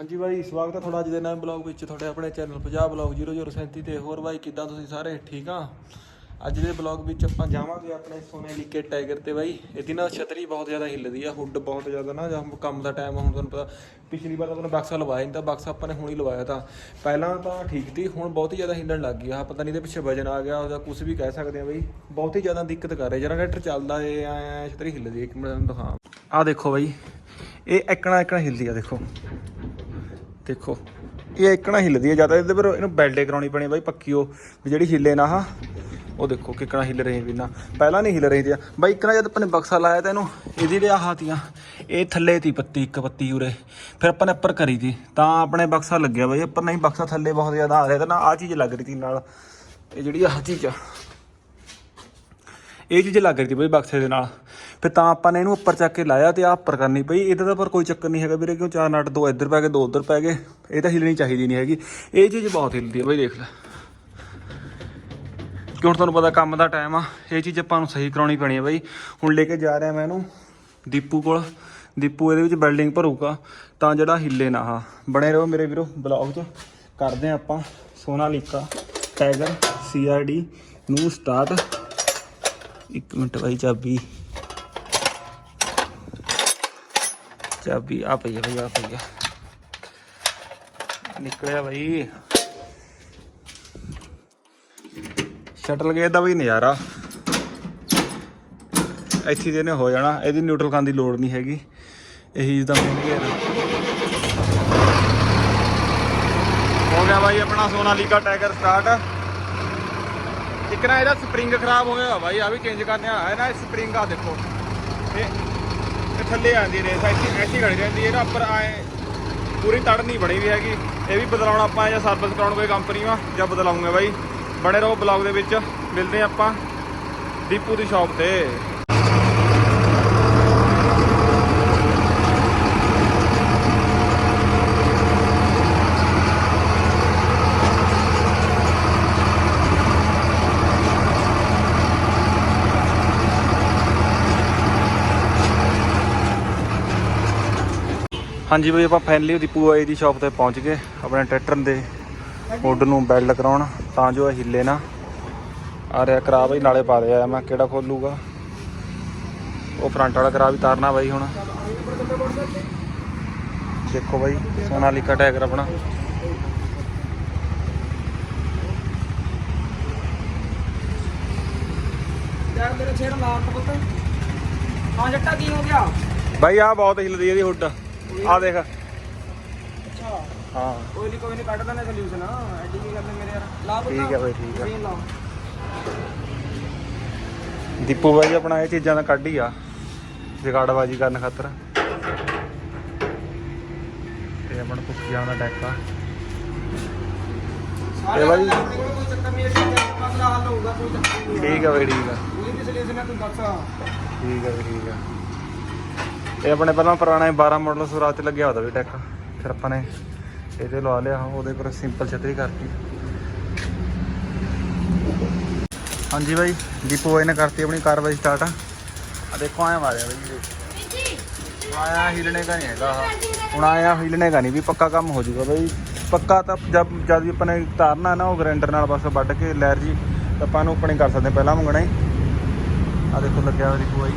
ਹਾਂਜੀ ਬਾਈ ਸਵਾਗਤ ਹੈ ਤੁਹਾਡਾ ਅੱਜ ਦੇ ਨਵੇਂ ਬਲੌਗ ਵਿੱਚ। ਤੁਹਾਡੇ ਆਪਣੇ ਚੈਨਲ ਪੰਜਾਬ ਬਲੌਗ 0037 ਤੇ ਹੋਰ ਬਾਈ ਕਿੱਦਾਂ ਤੁਸੀਂ ਸਾਰੇ? ਠੀਕ ਆ? ਅੱਜ ਦੇ ਬਲੌਗ ਵਿੱਚ ਆਪਾਂ ਜਾਵਾਂਗੇ ਆਪਣੇ ਸੋਨੇ ਲੀਕੇ ਟਾਈਗਰ ਤੇ ਬਾਈ ਇਹਦੀ ਨਾ ਛਤਰੀ ਬਹੁਤ ਜ਼ਿਆਦਾ ਹਿੱਲਦੀ ਆ, ਹੁੱਡ ਬਹੁਤ ਜ਼ਿਆਦਾ ਨਾ। ਜਾਂ ਕੰਮ ਦਾ ਟਾਈਮ ਹੁਣ ਤੁਹਾਨੂੰ ਪਤਾ ਪਿਛਲੀ ਵਾਰ ਤਾਂ ਆਪਾਂ ਨੇ ਬਕਸਾ ਲਵਾਇਆ ਨਹੀਂ ਤਾਂ ਬਕਸਾ ਆਪਾਂ ਨੇ ਹੁਣ ਹੀ ਲਵਾਇਆ ਤਾਂ। ਪਹਿਲਾਂ ਤਾਂ ਠੀਕ ਸੀ, ਹੁਣ ਬਹੁਤ ਹੀ ਜ਼ਿਆਦਾ ਹਿੱਲਣ ਲੱਗ ਗਈ ਆ। ਪਤਾ ਨਹੀਂ ਇਹਦੇ ਪਿੱਛੇ ਵਜਨ ਆ ਗਿਆ ਉਹਦਾ ਕੁਝ ਵੀ ਕਹਿ ਸਕਦੇ ਆ ਬਾਈ ਬਹੁਤ ਹੀ ਜ਼ਿਆਦਾ ਦਿੱਕਤ ਕਰ ਰਿਹਾ। ਜਨਰੇਟਰ ਚੱਲਦਾ ਏ, ਐ ਛਤਰੀ ਹਿੱਲਦੀ ਇੱਕ ਮਿੰਟ ਤੁਹਾਨੂੰ ਦਿਖਾ ਆ ਦੇਖੋ ਬਾਈ ਇਹ ਇੱਕਣਾ ਇਕਣਾ ਹਿੱਲਦੀ ਆ, ਦੇਖੋ। ਦੇਖੋ। ਇਹ ਇੱਕ ਨਾ ਹਿੱਲਦੀ ਹੈ ਜ਼ਿਆਦਾ ਇਹਦੇ ਪਰ ਇਹਨੂੰ ਬੈਲਡੇ ਕਰਾਉਣੀ ਪੈਣੀ ਬਾਈ, ਪੱਕੀ ਉਹ, ਵੀ ਜਿਹੜੀ ਹਿੱਲੇ ਨਾ ਹਾਂ ਉਹ ਦੇਖੋ ਕਿੱਕਣਾ ਹਿੱਲ ਰਹੀ ਵੀ ਨਾ। ਪਹਿਲਾਂ ਨਹੀਂ ਹਿੱਲ ਰਹੀ ਸੀ ਬਾਈ ਇੱਕਣਾ ਜਦ ਆਪਾਂ ਨੇ ਬਕਸਾ ਲਾਇਆ ਤਾਂ ਇਹਨੂੰ, ਇਹਦੀ ਜਿਹੜੇ ਆਹ ਤੀਆਂ, ਇਹ ਥੱਲੇ ਤੀ ਪੱਤੀ, ਇੱਕ ਪੱਤੀ ਉਰੇ। ਫਿਰ ਆਪਾਂ ਨੇ ਉੱਪਰ ਕਰੀ ਤੀ ਤਾਂ ਆਪਣੇ ਬਕਸਾ ਲੱਗਿਆ ਬਾਈ ਉੱਪਰ ਨਹੀਂ ਬਕਸਾ ਥੱਲੇ ਬਹੁਤ ਜ਼ਿਆਦਾ ਆ ਰਿਹਾ ਤਾਂ ਨਾ ਆਹ ਚੀਜ਼ ਲੱਗ ਰਹੀ ਤੀ ਨਾਲ। ਇਹ ਜਿਹੜੀ ਆਹ ਚੀਜ਼ ਆ, ਇਹ ਚੀਜ਼ ਲੱਗ ਰਹੀ ਤੀ ਬਈ ਬਕਸੇ ਦੇ ਨਾਲ। ਫਿਰ ਤਾਂ ਆਪਾਂ ਨੇ ਇਹਨੂੰ ਉੱਪਰ ਚੱਕ ਕੇ ਲਾਇਆ ਤੇ ਆ ਉੱਪਰ ਕਰਨੀ ਪਈ। ਇਹਦਾ ਤਾਂ ਪਰ ਕੋਈ ਚੱਕਰ ਨਹੀਂ ਹੈਗਾ ਵੀਰੇ, ਕਿਉਂ ਚਾਰ ਨਟ ਦੋ ਇੱਧਰ ਪੈ ਗਏ, ਦੋ ਉੱਧਰ ਪੈ ਗਏ। ਇਹ ਤਾਂ ਹਿੱਲਣੀ ਚਾਹੀਦੀ ਨਹੀਂ ਹੈਗੀ। ਇਹ ਚੀਜ਼ ਬਹੁਤ ਹਿੱਲਦੀ ਹੈ ਬਈ, ਦੇਖ ਲੈ। ਕਿਉਂ ਤੁਹਾਨੂੰ ਪਤਾ ਕੰਮ ਦਾ ਟਾਈਮ ਆ, ਇਹ ਚੀਜ਼ ਆਪਾਂ ਨੂੰ ਸਹੀ ਕਰਾਉਣੀ ਪੈਣੀ ਹੈ ਬਾਈ। ਹੁਣ ਲੈ ਕੇ ਜਾ ਰਿਹਾ ਮੈਂ ਇਹਨੂੰ ਦੀਪੂ ਕੋਲ। ਦੀਪੂ ਇਹਦੇ ਵਿੱਚ ਬਿਲਡਿੰਗ ਭਰੂਗਾ, ਤਾਂ ਜਿਹੜਾ ਹਿੱਲੇ ਨਾ ਆ ਬਣੇ ਰਹੋ ਮੇਰੇ ਵੀਰੋ, ਬਲੌਗ 'ਚ। ਕਰਦੇ ਆ ਆਪਾਂ ਸੋਨਾਲੀਕਾ ਟਾਈਗਰ ਸੀਆਰਡੀ ਨੂੰ ਸਟਾਰਟ ਇੱਕ ਮਿੰਟ ਬਾਈ ਚਾਬੀ। ਚਾਬੀ ਆ ਪਈ ਆ ਬਈ ਆ ਪਈ ਆ। ਨਿਕਲਿਆ ਬਈ। ਸ਼ਟਲ ਗੇਟ ਦਾ ਵੀ ਨਜ਼ਾਰਾ। ਇੱਥੇ ਜਿਹਨੇ ਹੋ ਜਾਣਾ, ਇਹਦੀ ਨਿਊਟਰਲ ਕਰਨ ਦੀ ਲੋੜ ਨਹੀਂ ਹੈਗੀ। ਇਹੀ ਜਿਹਦਾ ਮੇਨ ਗੇਅਰ ਹੋ ਗਿਆ ਬਾਈ ਆਪਣਾ ਸੋਨਾਲੀਕਾ ਟਾਈਗਰ ਸਟਾਰਟ। ਇੱਕ ਨਾ ਇਹਦਾ ਸਪਰਿੰਗ ਖਰਾਬ ਹੋ ਗਿਆ ਬਾਈ ਆ ਵੀ ਚੇਂਜ ਕਰਨੇ ਆ ਹੈ ਨਾ ਸਪਰਿੰਗ ਆ ਦੇਖੋ। ਇਹ ਥੱਲੇ ਆਂਦੀ ਰੇਸ, ਐਸੀ ਐਸੀ ਖੜੀ ਰਹਿੰਦੀ ਹੈ। ਨਾ ਉੱਪਰ ਆਏ, ਪੂਰੀ ਤੜ ਨਹੀਂ ਬਣੀ ਵੀ ਹੈਗੀ। ਇਹ ਵੀ ਬਦਲਾਉਣਾ ਆਪਾਂ ਜਾਂ ਸਰਵਿਸ ਕਰਾਉਣ ਕੋਈ ਕੰਪਨੀ ਵਾ, ਜਾਂ ਬਦਲਾਉਂਗੇ ਬਾਈ। ਬਣੇ ਰਹੋ ਬਲੌਗ ਦੇ ਵਿੱਚ, ਮਿਲਦੇ ਆਪਾਂ ਦੀਪੂ ਦੀ ਸ਼ਾਪ ਤੇ। ਹਾਂਜੀ ਬਈ ਆਪਾਂ ਫਾਈਨਲੀ ਦੀਪੂ ਆਈ ਦੀ ਸ਼ਾਪ ਤੇ ਪਹੁੰਚ ਗਏ ਆਪਣੇ ਟਰੈਕਟਰ ਦੇ ਹੁੱਡ ਨੂੰ ਬੈਲਡ ਕਰਾਉਣ ਤਾਂ ਜੋ ਇਹ ਹਿੱਲੇ ਨਾ। ਆ ਰਿਹਾ ਕਰਾ ਬਈ ਨਾਲੇ ਪਾ ਦਿਆ ਮੈਂ ਕਿਹੜਾ ਖੋਲੂਗਾ? ਉਹ ਫਰੰਟ ਵਾਲਾ ਕਰਾ ਵੀ ਤਾਰਨਾ ਬਾਈ ਹੁਣ। ਦੇਖੋ ਬਾਈ ਸੋਨਾਲੀਕਾ ਟਾਇਰ ਆਪਣਾ। ਯਾਰ ਮੇਰੇ ਛੇੜ ਲਾਟ ਪੁੱਤ। ਹਾਂ ਜੱਟਾ ਕੀ ਹੋ ਗਿਆ? ਬਾਈ ਆ ਬਹੁਤ ਹਿੱਲਦੀ ਇਹਦੀ ਹੁੱਡ ਆ ਦੇਖ। ਅੱਛਾ। ਹਾਂ। ਕੋਈ ਨਹੀਂ ਕੋਈ ਨਹੀਂ ਕੱਢ ਦਿੰਦੇ ਸੋਲੂਸ਼ਨ ਐਡੀ ਕੀ ਗੱਲ ਹੈ ਮੇਰੇ ਯਾਰ। ਲਾ ਠੀਕ ਹੈ ਬਾਈ ਠੀਕ ਹੈ ਸਕਰੀਨ ਲਾ। ਦੀਪੂ ਬਾਈ ਆਪਣਾ ਇਹ ਚੀਜ਼ਾਂ ਦਾ ਕੱਢ ਹੀ ਆ। ਜਗਾੜਬਾਜੀ ਕਰਨ ਖਾਤਰ। ਤੇ ਆਪਣਾ ਕੁੱਕੀਆਂ ਦਾ ਡੈਕ ਆ ਬਾਈ- ਕੋਈ ਚੱਕਰ ਨਹੀਂ ਹੈ ਮਸਲਾ ਹੱਲ ਹੋਊਗਾ ਕੋਈ ਚੱਕਰ ਨਹੀਂ ਠੀਕ ਆ ਬਾਈ ਠੀਕ ਆ। ਕੋਈ ਵੀ ਸੋਲੂਸ਼ਨ ਹੈ ਤੂੰ ਦੱਸ। ਠੀਕ ਆ ਬਾਈ ਠੀਕ ਆ। ਇਹ ਆਪਣੇ ਪਹਿਲਾਂ ਪੁਰਾਣਾ 12 ਮਾਡਲ ਸੁਰਾਤ ਤੇ ਲੱਗਿਆ ਹੋਦਾ ਵੀ ਟੈਕ ਫਿਰ ਆਪਾਂ ਨੇ ਇਹਦੇ ਲਵਾ ਲਿਆ, ਉਹਦੇ ਪਰ ਸਿੰਪਲ ਛਤਰੀ ਕਰਤੀ। ਹਾਂਜੀ ਬਾਈ, ਦੀਪੂ ਬਾਈ ਨੇ ਕਰਤੀ ਆਪਣੀ ਕਾਰਵਾਈ ਸਟਾਰਟ ਆ ਦੇਖੋ ਆਇਆ ਮਾਰਿਆ ਬਾਈ ਆਇਆ ਹਿਲਣੇ ਦਾ ਨਹੀਂ ਹੈਗਾ ਹੁਣ ਆਇਆ ਹਿਲਣੇ ਦਾ ਨਹੀਂ ਵੀ ਪੱਕਾ ਕੰਮ ਹੋ ਜਾਊਗਾ ਬਾਈ। ਪੱਕਾ ਤਾਂ ਜਦ ਜਦ ਵੀ ਆਪਾਂ ਨੇ ਤਾਰਨਾ ਨਾ, ਉਹ ਗ੍ਰਾਈਂਡਰ ਨਾਲ ਬਸ ਵੱਢ ਕੇ ਲਹਿਰ ਜੀ ਤਾਂ ਆਪਾਂ ਨੂੰ ਆਪਣੇ ਕਰ ਸਕਦੇ ਪਹਿਲਾਂ ਮੰਗਣਾ ਹੀ। ਆ ਦੇਖੋ, ਲੱਗਿਆ ਹੋਇਆ ਦੀਪੂ ਬਾਈ।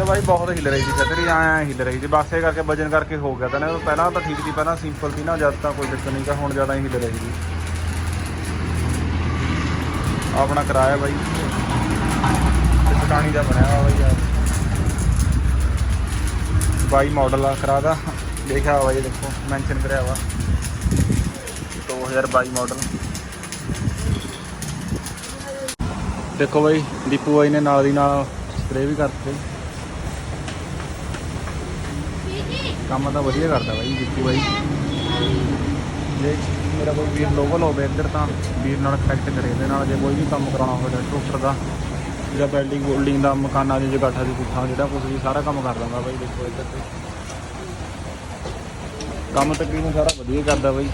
ਤਾਂ ਬਾਈ ਬਹੁਤ ਹਿੱਲ ਰਹੀ ਸੀ ਛਤਰੀ ਆਇਆ ਹਿੱਲ ਰਹੀ ਸੀ। ਬਸ ਇਹ ਕਰਕੇ ਵਜਨ ਕਰਕੇ ਹੋ ਗਿਆ। ਤਾਂ ਨਾ ਪਹਿਲਾਂ ਤਾਂ ਠੀਕ ਸੀ, ਪਹਿਲਾਂ ਸਿੰਪਲ ਸੀ ਨਾ, ਜਦ ਤਾਂ ਕੋਈ ਦਿੱਕਤ ਨਹੀਂ ਤਾਂ ਹੁਣ ਜ਼ਿਆਦਾ ਹਿੱਲ ਰਹੀ ਸੀ। ਆਪਣਾ ਕਿਰਾਇਆ ਬਾਈ। ਤੇ ਦਾ ਬਣਿਆ ਹੋਇਆ ਬਾਈ ਯਾਰ ਬਾਈ ਮਾਡਲ ਆ ਕਰਾ ਦਾ। ਦੇਖਿਆ ਹੋਇਆ ਜੀ ਦੇਖੋ ਮੈਂਸ਼ਨ ਕਰਿਆ ਵਾ। 2022 ਮਾਡਲ ਦੇਖੋ ਬਾਈ, ਦੀਪੂ ਬਾਈ ਨੇ ਨਾਲ ਦੀ ਨਾਲ ਸਪਰੇਅ ਵੀ ਕਰਤੇ। ਕੰਮ ਤਾਂ ਵਧੀਆ ਕਰਦਾ ਬਾਈ ਦੀਪੂ ਬਾਈ। ਜੇ ਮੇਰਾ ਕੋਈ ਵੀਰ ਲੋਕਲ ਹੋਵੇ ਇੱਧਰ ਤਾਂ ਵੀਰ ਨਾਲ ਕਨੈਕਟ ਕਰੇ, ਇਹਦੇ ਨਾਲ ਜੇ ਕੋਈ ਵੀ ਕੰਮ ਕਰਾਉਣਾ ਹੋਵੇ ਟਰੈਕਟਰ ਦਾ ਜਾਂ ਬਿਲਡਿੰਗ ਬੋਲਡਿੰਗ ਦਾ, ਮਕਾਨਾਂ ਦੀ ਜਗਾਠਾ ਦੀ ਪੁੱਠਾ ਜਿਹੜਾ ਕੁਝ ਵੀ ਸਾਰਾ ਕੰਮ ਕਰ ਦਿੰਦਾ ਬਾਈ ਦੇਖੋ ਇੱਧਰ ਤੇ। ਕੰਮ ਤਕਰੀਬਨ ਸਾਰਾ ਵਧੀਆ ਕਰਦਾ ਬਾਈ।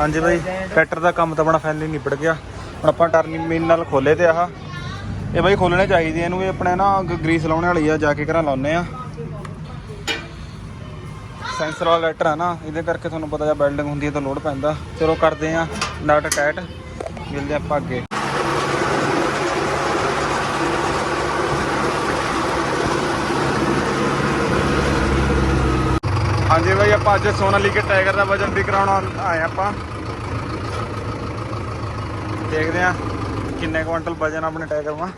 ਹਾਂਜੀ ਬਾਈ ਟਰੈਕਟਰ ਦਾ ਕੰਮ ਤਾਂ ਆਪਣਾ ਫਾਈਨਲੀ ਨਿਬੜ ਗਿਆ। ਹੁਣ ਆਪਾਂ ਟਰਨਿੰਗ ਮੇਨ ਨਾਲ ਖੋਲੇ ਤੇ ਆਹ। ਇਹ ਬਾਈ ਖੋਲਣੇ ਚਾਹੀਦੇ ਇਹਨੂੰ ਇਹ ਆਪਣੇ ਨਾ ਗਰੀਸ ਲਾਉਣੇ ਵਾਲੀ ਆ, ਜਾ ਕੇ ਘਰਾਂ ਲਾਉਨੇ ਆ। ਸੈਂਸਰ ਵਾਲਾ ਲੈਟਰ ਆ ਨਾ, ਇਹਦੇ ਕਰਕੇ ਤੁਹਾਨੂੰ ਪਤਾ ਜਾਂ ਬਿਲਡਿੰਗ ਹੁੰਦੀ ਹੈ ਤਾਂ ਲੋਡ ਪੈਂਦਾ। ਚਲੋ ਕਰਦੇ ਆ, ਨਟ ਟੈਟ ਮਿਲਦੇ ਆਪਾਂ ਅੱਗੇ। ਹਾਂਜੀ ਬਾਈ, ਆਪਾਂ ਅੱਜ ਸੋਨਾਲੀਕੇ ਟਾਈਗਰ ਦਾ ਵਜਨ ਵੀ ਕਰਾਉਣ ਆਏ ਆਪਾਂ। ਦੇਖਦੇ ਆ। ਕਿੰਨੇ ਕੁਇੰਟਲ ਵਜਨ ਆਪਣੇ ਟਾਈਗਰ ਦਾ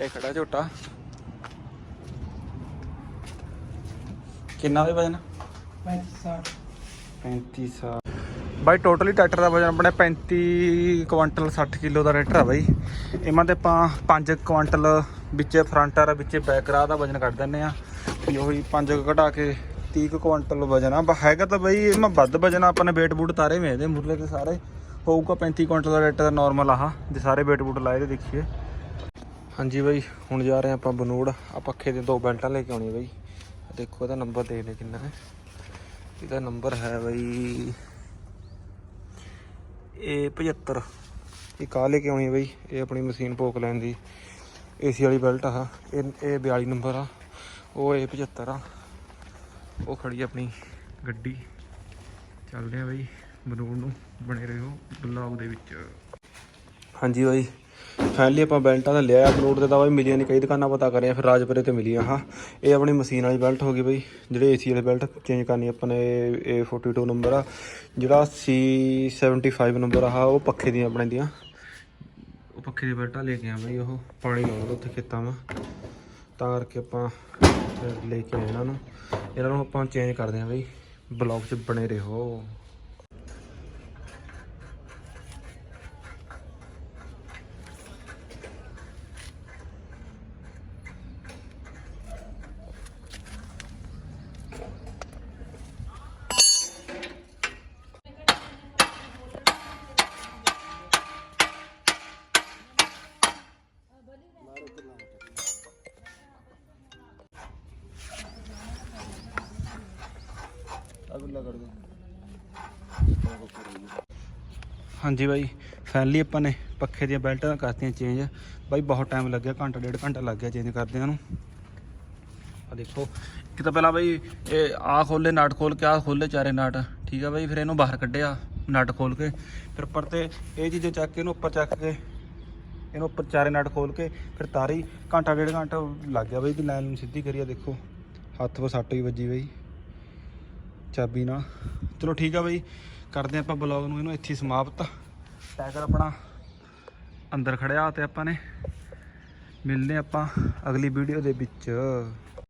ਇਹ ਖੜਾ ਝੋਟਾ। ਕਿੰਨਾ ਦੇ ਵਜਨ 3500 ਬਾਈ ਟੋਟਲੀ ਟਰੈਕਟਰ ਦਾ ਵਜਨ ਆਪਣੇ 35 ਕੁਇੰਟਲ 60 ਕਿਲੋ ਦਾ ਟਰੈਕਟਰ ਆ ਬਾਈ। ਇਹਨਾਂ ਤੇ ਆਪਾਂ 5 ਕੁਇੰਟਲ ਵਿੱਚ ਫਰੰਟ ਆ ਵਿੱਚ ਬੈਕ ਰਾ ਦਾ ਵਜਨ ਕੱਢ ਦਿੰਨੇ ਆ। ਵੀ ਉਹੀ 5 ਘਟਾ ਕੇ 30 ਕੁ ਕੁਇੰਟਲ ਵਜਨ ਆ। ਹੈਗਾ ਤਾਂ ਬਾਈ ਇਹ ਮੈਂ ਵੱਧ ਵਜਨ ਆ ਆਪਾਂ ਨੇ weight ਬੂਟ ਤਾਰੇ ਵੇ ਇਹਦੇ ਮੁਰਲੇ ਤੇ ਸਾਰੇ। ਪਊਗਾ 35 ਕੁਇੰਟਲ ਦਾ ਰੇਟ ਦਾ ਨਾਰਮਲ ਆਹ ਜੇ ਸਾਰੇ ਵੇਟ ਬੂਟ ਲਾਏ ਤੇ ਦੇਖੀਏ। ਹਾਂਜੀ ਬਾਈ, ਹੁਣ ਜਾ ਰਹੇ ਆਪਾਂ ਬਨੂੜ। ਆ ਪੱਖੇ ਦੇ ਦੋ ਬੈਲਟਾਂ ਲੈ ਕੇ ਆਉਣੀ ਬਾਈ। ਦੇਖੋ, ਇਹਦਾ ਨੰਬਰ ਦੇਖ ਲੈ ਕਿੰਨਾ ਹੈ। ਇਹਦਾ ਨੰਬਰ ਹੈ ਬਾਈ ਇਹ 75 ਇਹ ਕਾਹ ਲੈ ਕੇ ਆਉਣੀ ਬਾਈ। ਇਹ ਆਪਣੀ ਮਸ਼ੀਨ ਪੋਕ ਲੈਣ ਦੀ ਏਸੀ ਵਾਲੀ ਬੈਲਟ ਆ ਇਹ ਇਹ 42 ਨੰਬਰ ਆ। ਉਹ ਇਹ 75 ਆ। ਉਹ ਖੜੀ ਆਪਣੀ ਗੱਡੀ। ਚੱਲਦੇ ਆ ਬਾਈ। ਬਨੂੜ ਨੂੰ ਬਣੇ ਰਹੋ ਬਲੌਗ ਦੇ ਵਿੱਚ। ਹਾਂਜੀ ਬਾਈ ਫਾਈਨਲੀ ਆਪਾਂ ਬੈਲਟਾਂ ਤਾਂ ਲਿਆ ਅਪਲੋਡ ਤੇ ਤਾਂ ਬਾਈ ਮਿਲੀਆਂ ਨਹੀਂ ਕਈ ਦੁਕਾਨਾਂ ਪਤਾ ਕਰਿਆ, ਫਿਰ ਰਾਜਪੁਰੇ ਤੇ ਮਿਲੀ ਹਾਂ। ਇਹ ਆਪਣੀ ਮਸ਼ੀਨ ਵਾਲੀ ਬੈਲਟ ਹੋ ਗਈ ਬਾਈ, ਜਿਹੜੇ ਏਸੀ ਵਾਲੇ ਬੈਲਟ ਚੇਂਜ ਕਰਨੀ ਆਪਾਂ ਨੇ ਇਹ 42 ਨੰਬਰ ਆ, ਜਿਹੜਾ C75 ਨੰਬਰ ਆ, ਉਹ ਪੱਖੇ ਦੀਆਂ ਆਪਣੇ ਦੀਆਂ। ਉਹ ਪੱਖੇ ਦੀ ਬੈਲਟਾਂ ਲੈ ਕੇ ਆ ਬਾਈ, ਉਹ ਪਾਣੀ ਲਾਉਂਦਾ ਉੱਥੇ ਖੇਤਾਂ 'ਮਾ। ਤਾਂ ਕਰਕੇ ਆਪਾਂ ਲੈ ਕੇ ਆਏ ਇਹਨਾਂ ਨੂੰ। ਇਹਨਾਂ ਨੂੰ ਆਪਾਂ ਚੇਂਜ ਕਰਦੇ ਆ ਬਾਈ ਬਲੌਗ 'ਚ ਬਣੇ ਰਹੋ। ਹਾਂਜੀ ਬਾਈ ਫਾਈਨਲੀ ਆਪਾਂ ਨੇ ਪੱਖੇ ਦੀਆਂ ਬੈਲਟਾਂ ਕਰਤੀਆਂ ਚੇਂਜ ਬਾਈ, ਬਹੁਤ ਟਾਈਮ ਲੱਗਿਆ, ਘੰਟਾ ਡੇਢ ਘੰਟਾ ਲੱਗ ਗਿਆ ਚੇਂਜ ਕਰਦਿਆਂ ਨੂੰ। ਆ ਦੇਖੋ, ਇੱਕ ਤਾਂ ਪਹਿਲਾਂ ਬਾਈ, ਇਹ ਆ ਖੋਲੇ ਨਟ ਖੋਲ ਕੇ ਆ ਖੋਲੇ ਚਾਰੇ ਨਟ। ਠੀਕ ਆ ਬਾਈ, ਫਿਰ ਇਹਨੂੰ ਬਾਹਰ ਕੱਢਿਆ, ਨਟ ਖੋਲ ਕੇ। ਫਿਰ ਉੱਪਰ ਤੇ ਇਹ ਚੀਜ਼ਾਂ ਚੱਕ ਕੇ ਇਹਨੂੰ ਉੱਪਰ ਚੱਕ ਕੇ, ਇਹਨੂੰ ਉੱਪਰ ਚਾਰੇ ਨਟ ਖੋਲ ਕੇ, ਫਿਰ ਤਾਰੀ ਘੰਟਾ ਡੇਢ ਘੰਟਾ ਲੱਗ ਗਿਆ ਬਾਈ ਕਿ ਲਾਈਨ ਨੂੰ ਸਿੱਧੀ ਕਰੀਆ ਦੇਖੋ। ਹੱਥ 'ਤੇ ਸੱਟ ਵੀ ਵੱਜੀ ਬਾਈ। ਚਾਬੀ ਨਾਲ। ਚਲੋ ਠੀਕ ਆ ਬਾਈ, ਕਰਦੇ ਆਪਾਂ ਬਲੌਗ ਨੂੰ, ਇਹਨੂੰ ਇੱਥੇ ਸਮਾਪਤ। ਟਾਈਗਰ ਆਪਣਾ ਅੰਦਰ ਖੜਿਆ ਤੇ ਆਪਾਂ ਨੇ ਮਿਲਦੇ ਆਪਾਂ ਅਗਲੀ ਵੀਡੀਓ ਦੇ ਵਿੱਚ।